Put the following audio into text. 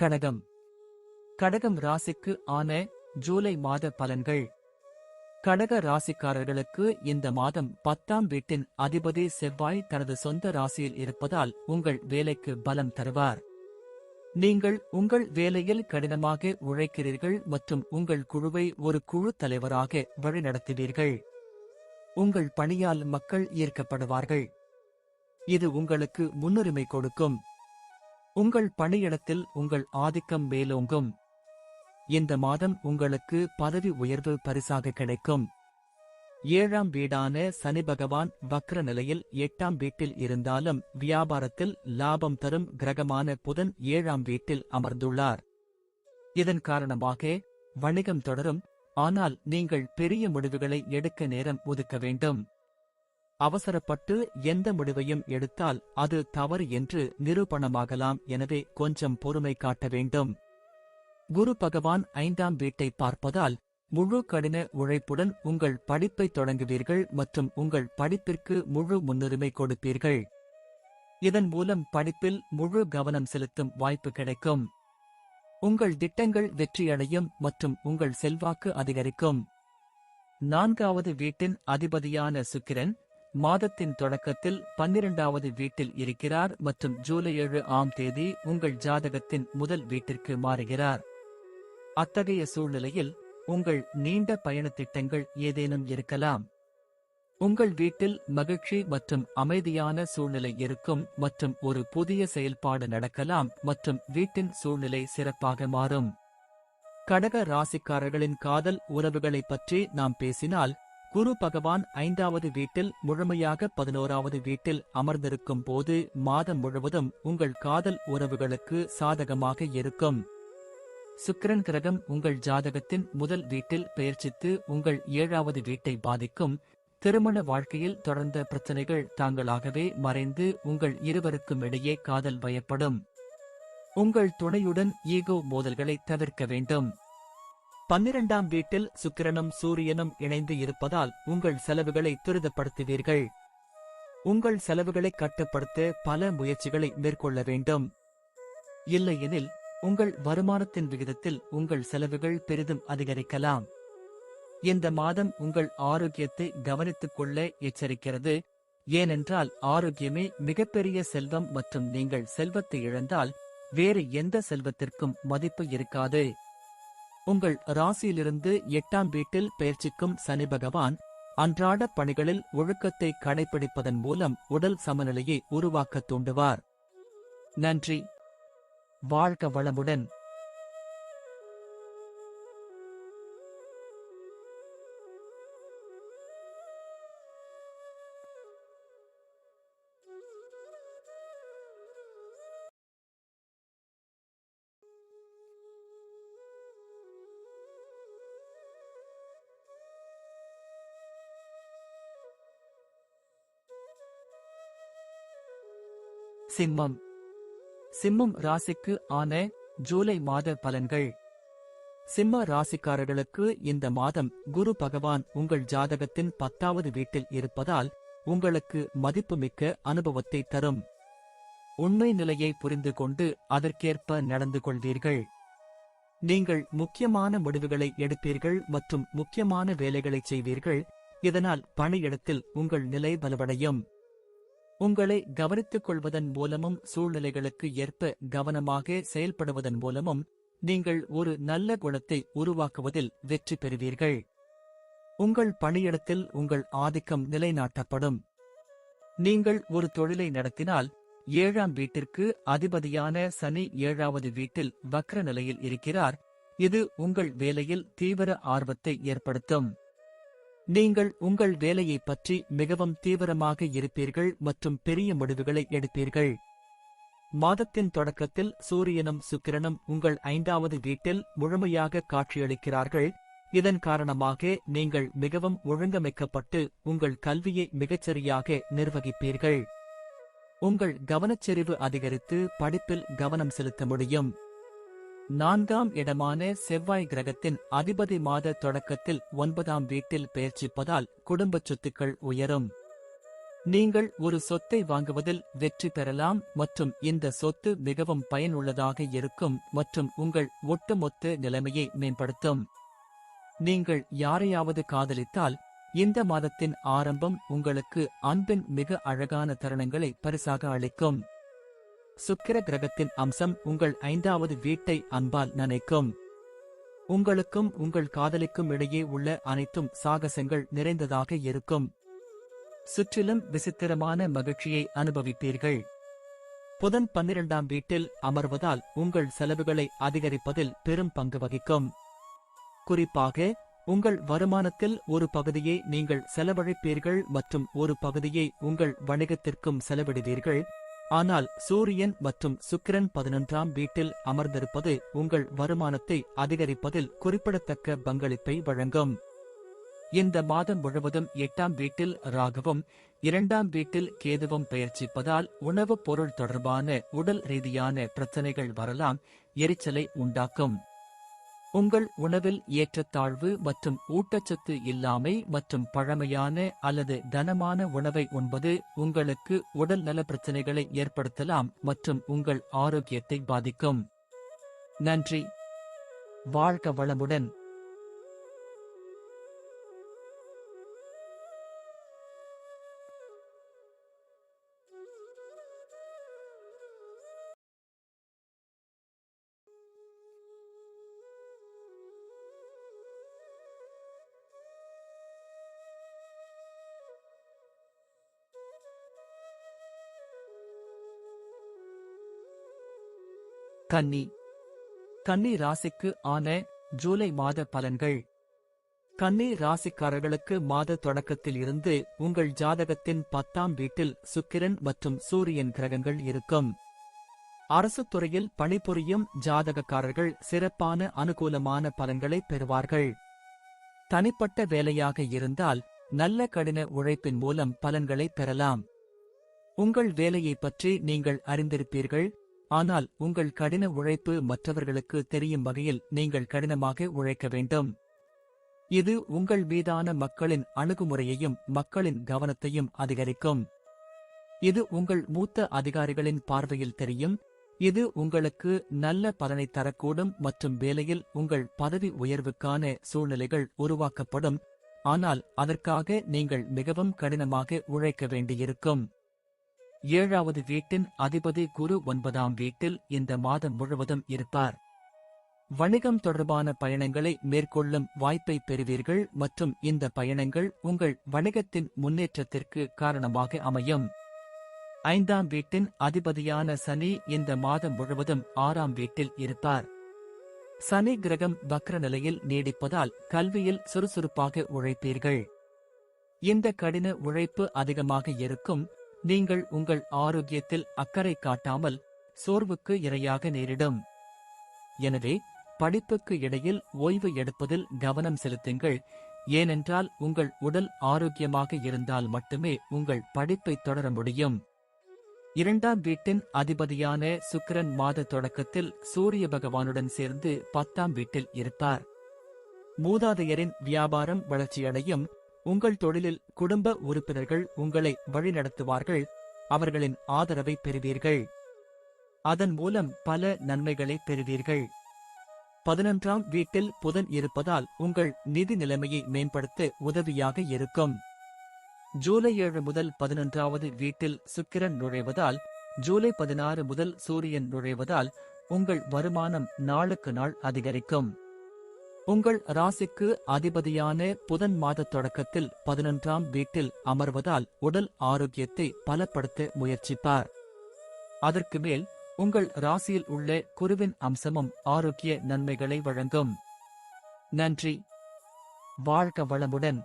கடகம். கடகம் ராசிக்கு ஆன ஜூலை மாத பலன்கள். கடக ராசிக்காரர்களுக்கு இந்த மாதம் பத்தாம் வீட்டின் அதிபதி செவ்வாய் தனது சொந்த ராசியில் இருப்பதால் உங்கள் வேலைக்கு பலம் தருவார். நீங்கள் உங்கள் வேலையில் கடினமாக உழைக்கிறீர்கள் மற்றும் உங்கள் குழுவை ஒரு குழு தலைவராக வழிநடத்துவீர்கள். உங்கள் பணியால் மக்கள் ஈர்க்கப்படுவார்கள். இது உங்களுக்கு முன்னுரிமை கொடுக்கும். உங்கள் பணியிடத்தில் உங்கள் ஆதிக்கம் மேலோங்கும். இந்த மாதம் உங்களுக்கு பதவி உயர்வு பரிசாக கிடைக்கும். ஏழாம் வீடான சனி பகவான் வக்ர நிலையில் எட்டாம் வீட்டில் இருந்தாலும் வியாபாரத்தில் லாபம் தரும் கிரகமான புதன் ஏழாம் வீட்டில் அமர்ந்துள்ளார். இதன் காரணமாக வணிகம் தொடரும் ஆனால் நீங்கள் பெரிய முடிவுகளை எடுக்க நேரம் ஒதுக்க வேண்டும். அவசரப்பட்டு எந்த முடிவையும் எடுத்தால் அது தவறு என்று நிரூபணமாகலாம். எனவே கொஞ்சம் பொறுமை காட்ட வேண்டும். குரு பகவான் ஐந்தாம் வீட்டை பார்ப்பதால் முழு கடின உழைப்புடன் உங்கள் படிப்பை தொடங்குவீர்கள் மற்றும் உங்கள் படிப்பிற்கு முழு முன்னுரிமை கொடுப்பீர்கள். இதன் மூலம் படிப்பில் முழு கவனம் செலுத்தும் வாய்ப்பு கிடைக்கும். உங்கள் திட்டங்கள் வெற்றியடையும் மற்றும் உங்கள் செல்வாக்கு அதிகரிக்கும். நான்காவது வீட்டின் அதிபதியான சுக்கிரன் மாதத்தின் தொடக்கத்தில் பன்னிரண்டாவது வீட்டில் இருக்கிறார் மற்றும் ஜூலை ஏழு ஆம் தேதி உங்கள் ஜாதகத்தின் முதல் வீட்டிற்கு மாறுகிறார். அத்தகைய சூழ்நிலையில் உங்கள் நீண்ட பயணத் திட்டங்கள் ஏதேனும் இருக்கலாம். உங்கள் வீட்டில் மகிழ்ச்சி மற்றும் அமைதியான சூழ்நிலை இருக்கும் மற்றும் ஒரு புதிய செயல்பாடு நடக்கலாம் மற்றும் வீட்டின் சூழ்நிலை சிறப்பாக மாறும். கடக ராசிக்காரர்களின் காதல் உறவுகளைப் பற்றி நாம் பேசினால் குரு பகவான் ஐந்தாவது வீட்டில் முழுமையாக பதினோராவது வீட்டில் அமர்ந்திருக்கும் போது மாதம் முழுவதும் உங்கள் காதல் உறவுகளுக்கு சாதகமாக இருக்கும். சுக்கிரன் கிரகம் உங்கள் ஜாதகத்தின் முதல் வீட்டில் பெயர்ச்சித்து உங்கள் ஏழாவது வீட்டை பாதிக்கும். திருமண வாழ்க்கையில் தொடர்ந்த பிரச்சனைகள் தாங்களாகவே மறைந்து உங்கள் இருவருக்கும் இடையே காதல் பயப்படும். உங்கள் துணையுடன் ஈகோ மோதல்களை தவிர்க்க வேண்டும். பன்னிரண்டாம் வீட்டில் சுக்கிரனும் சூரியனும் இணைந்து இருப்பதால் உங்கள் செலவுகளை துரிதப்படுத்துவீர்கள். உங்கள் செலவுகளை கட்டுப்படுத்த பல முயற்சிகளை மேற்கொள்ள வேண்டும். இல்லையெனில் உங்கள் வருமானத்தின் விகிதத்தில் உங்கள் செலவுகள் பெரிதும் அதிகரிக்கலாம். இந்த மாதம் உங்கள் ஆரோக்கியத்தை கவனித்துக் கொள்ள எச்சரிக்கிறது. ஏனென்றால் ஆரோக்கியமே மிகப்பெரிய செல்வம் மற்றும் நீங்கள் செல்வத்தை இழந்தால் வேறு எந்த செல்வத்திற்கும் மதிப்பு இருக்காது. உங்கள் ராசியிலிருந்து எட்டாம் வீட்டில் பயிற்சிக்கும் சனி பகவான் அன்றாட பணிகளில் ஒழுக்கத்தை கடைபிடிப்பதன் மூலம் உடல் சமநிலையை உருவாக்க தூண்டுவார். நன்றி. வாழ்க வளமுடன். சிம்மம். சிம்மம் ராசிக்கு ஆன ஜூலை மாத பலன்கள். சிம்ம ராசிக்காரர்களுக்கு இந்த மாதம் குரு பகவான் உங்கள் ஜாதகத்தின் பத்தாவது வீட்டில் இருப்பதால் உங்களுக்கு மதிப்புமிக்க அனுபவத்தை தரும். உண்மை நிலையை புரிந்து கொண்டு அதற்கேற்ப நடந்து கொள்வீர்கள். நீங்கள் முக்கியமான முடிவுகளை எடுப்பீர்கள் மற்றும் முக்கியமான வேலைகளை செய்வீர்கள். இதனால் பணியிடத்தில் உங்கள் நிலை வலுவடையும் உங்களை கவனித்துக் கொள்வதன் மூலமும் சூழ்நிலைகளுக்கு ஏற்ப கவனமாக செயல்படுவதன் மூலமும் நீங்கள் ஒரு நல்ல குணத்தை உருவாக்குவதில் வெற்றி பெறுவீர்கள். உங்கள் பணியிடத்தில் உங்கள் ஆதிக்கம் நிலைநாட்டப்படும். நீங்கள் ஒரு தொழிலை நடத்தினால் ஏழாம் வீட்டிற்கு அதிபதியான சனி ஏழாவது வீட்டில் வக்ர நிலையில் இருக்கிறார். இது உங்கள் வேலையில் தீவிர ஆர்வத்தை ஏற்படுத்தும். நீங்கள் உங்கள் வேலையைப் பற்றி மிகவும் தீவிரமாக இருப்பீர்கள் மற்றும் பெரிய முடிவுகளை எடுப்பீர்கள். மாதத்தின் தொடக்கத்தில் சூரியனும் சுக்கிரனும் உங்கள் ஐந்தாவது வீட்டில் முழுமையாக காட்சியளிக்கிறார்கள். இதன் காரணமாக நீங்கள் மிகவும் ஒழுங்கமைக்கப்பட்டு உங்கள் கல்வியை மிகச்சரியாக நிர்வகிப்பீர்கள். உங்கள் கவனச்செறிவு அதிகரித்து படிப்பில் கவனம் செலுத்த முடியும். நான்காம் இடமான செவ்வாய் கிரகத்தின் அதிபதி மாத தொடக்கத்தில் ஒன்பதாம் வீட்டில் பெயர்ச்சிப்பதால் குடும்பச் சொத்துக்கள் உயரும். நீங்கள் ஒரு சொத்தை வாங்குவதில் வெற்றி பெறலாம் மற்றும் இந்த சொத்து மிகவும் பயனுள்ளதாக இருக்கும் மற்றும் உங்கள் ஒட்டுமொத்த நிலைமையை மேம்படுத்தும். நீங்கள் யாரையாவது காதலித்தால் இந்த மாதத்தின் ஆரம்பம் உங்களுக்கு அன்பின் மிக அழகான தருணங்களை பரிசாக அளிக்கும். சுக்கிர கிரகத்தின் அம்சம் உங்கள் ஐந்தாவது வீட்டை அன்பால் நனைக்கும். உங்களுக்கும் உங்கள் காதலிக்கும் இடையே உள்ள அனைத்தும் சாகசங்கள் நிறைந்ததாக இருக்கும். சுற்றிலும் விசித்திரமான மகிழ்ச்சியை அனுபவிப்பீர்கள். புதன் பன்னிரண்டாம் வீட்டில் அமர்வதால் உங்கள் செலவுகளை அதிகரிப்பதில் பெரும் பங்கு வகிக்கும். குறிப்பாக உங்கள் வருமானத்தில் ஒரு பகுதியை நீங்கள் செலவழிப்பீர்கள் மற்றும் ஒரு பகுதியை உங்கள் வணிகத்திற்கும் செலவிடுவீர்கள். ஆனால் சூரியன் மற்றும் சுக்கிரன் பதினொன்றாம் வீட்டில் அமர்ந்திருப்பது உங்கள் வருமானத்தை அதிகரிப்பதில் குறிப்பிடத்தக்க பங்களிப்பை வழங்கும். இந்த மாதம் முழுவதும் எட்டாம் வீட்டில் ராகவும் இரண்டாம் வீட்டில் கேதுவும் பெயர்ச்சிப்பதால் உணவுப் பொருள் தொடர்பான உடல் ரீதியான பிரச்சனைகள் வரலாம் எரிச்சலை உண்டாக்கும். உங்கள் உணவில் ஏற்றத்தாழ்வு மற்றும் ஊட்டச்சத்து இல்லாமை மற்றும் பழமையான அல்லது தனமான உணவை உண்பது உங்களுக்கு உடல் நல பிரச்சனைகளை ஏற்படுத்தலாம் மற்றும் உங்கள் ஆரோக்கியத்தை பாதிக்கும். நன்றி. வாழ்க வளமுடன். கன்னி. கன்னி ராசிக்கு ஆன ஜூலை மாத பலன்கள். கன்னி ராசிக்காரர்களுக்கு மாத தொடக்கத்தில் இருந்து உங்கள் ஜாதகத்தின் பத்தாம் வீட்டில் சுக்கிரன் மற்றும் சூரியன் கிரகங்கள் இருக்கும். அரசு துறையில் பணிபுரியும் ஜாதகக்காரர்கள் சிறப்பான அனுகூலமான பலன்களை பெறுவார்கள். தனிப்பட்ட வேலையாக இருந்தால் நல்ல கடின உழைப்பின் மூலம் பலன்களை பெறலாம். உங்கள் வேலையைப் பற்றி நீங்கள் அறிந்திருப்பீர்கள் ஆனால் உங்கள் கடின உழைப்பு மற்றவர்களுக்கு தெரியும் வகையில் நீங்கள் கடினமாக உழைக்க வேண்டும். இது உங்கள் மீதான மக்களின் அணுகுமுறையையும் மக்களின் கவனத்தையும் அதிகரிக்கும். இது உங்கள் மூத்த அதிகாரிகளின் பார்வையில் தெரியும். இது உங்களுக்கு நல்ல பலனை தரக்கூடும் மற்றும் வேலையில் உங்கள் பதவி உயர்வுக்கான சூழ்நிலைகள் உருவாக்கப்படும். ஆனால் அதற்காக நீங்கள் மிகவும் கடினமாக உழைக்க வேண்டியிருக்கும். ஏழாவது வீட்டின் அதிபதி குரு ஒன்பதாம் வீட்டில் இந்த மாதம் முழுவதும் இருப்பார். வணிகம் தொடர்பான பயணங்களை மேற்கொள்ளும் வாய்ப்பை பெறுவீர்கள் மற்றும் இந்த பயணங்கள் உங்கள் வணிகத்தின் முன்னேற்றத்திற்கு காரணமாக அமையும். ஐந்தாம் வீட்டின் அதிபதியான சனி இந்த மாதம் முழுவதும் ஆறாம் வீட்டில் இருப்பார். சனி கிரகம் வக்ர நிலையில் நீடிப்பதால் கல்வியில் சுறுசுறுப்பாக உழைப்பீர்கள். இந்த கடின உழைப்பு அதிகமாக இருக்கும். நீங்கள் உங்கள் ஆரோக்கியத்தில் அக்கறை காட்டாமல் சோர்வுக்கு இரையாக நேரிடும். எனவே படிப்புக்கு இடையில் ஓய்வு எடுப்பதில் கவனம் செலுத்துங்கள். ஏனென்றால் உங்கள் உடல் ஆரோக்கியமாக இருந்தால் மட்டுமே உங்கள் படிப்பை தொடர முடியும். இரண்டாம் வீட்டின் அதிபதியான சுக்கிரன் மாத தொடக்கத்தில் சூரிய பகவானுடன் சேர்ந்து பத்தாம் வீட்டில் இருப்பார். மூதாதையரின் வியாபாரம் வளர்ச்சியடையும். உங்கள் தொழிலில் குடும்ப உறுப்பினர்கள் உங்களை வழிநடத்துவார்கள் அவர்களின் ஆதரவை பெறுவீர்கள். அதன் மூலம் பல நன்மைகளை பெறுவீர்கள். பதினொன்றாம் வீட்டில் புதன் இருப்பதால் உங்கள் நிதி நிலைமையை மேம்படுத்த உதவியாக இருக்கும். ஜூலை ஏழு முதல் பதினொன்றாவது வீட்டில் சுக்கிரன் நுழைவதால் ஜூலை பதினாறு முதல் சூரியன் நுழைவதால் உங்கள் வருமானம் நாளுக்கு நாள் அதிகரிக்கும். உங்கள் ராசிக்கு அதிபதியான புதன் மாத தொடக்கத்தில் பதினொன்றாம் வீட்டில் அமர்வதால் உடல் ஆரோக்கியத்தை பலப்படுத்த முயற்சிப்பார். அதற்கு மேல் உங்கள் ராசியில் உள்ள குருவின் அம்சமும் ஆரோக்கிய நன்மைகளை வழங்கும். நன்றி. வாழ்க வளமுடன்.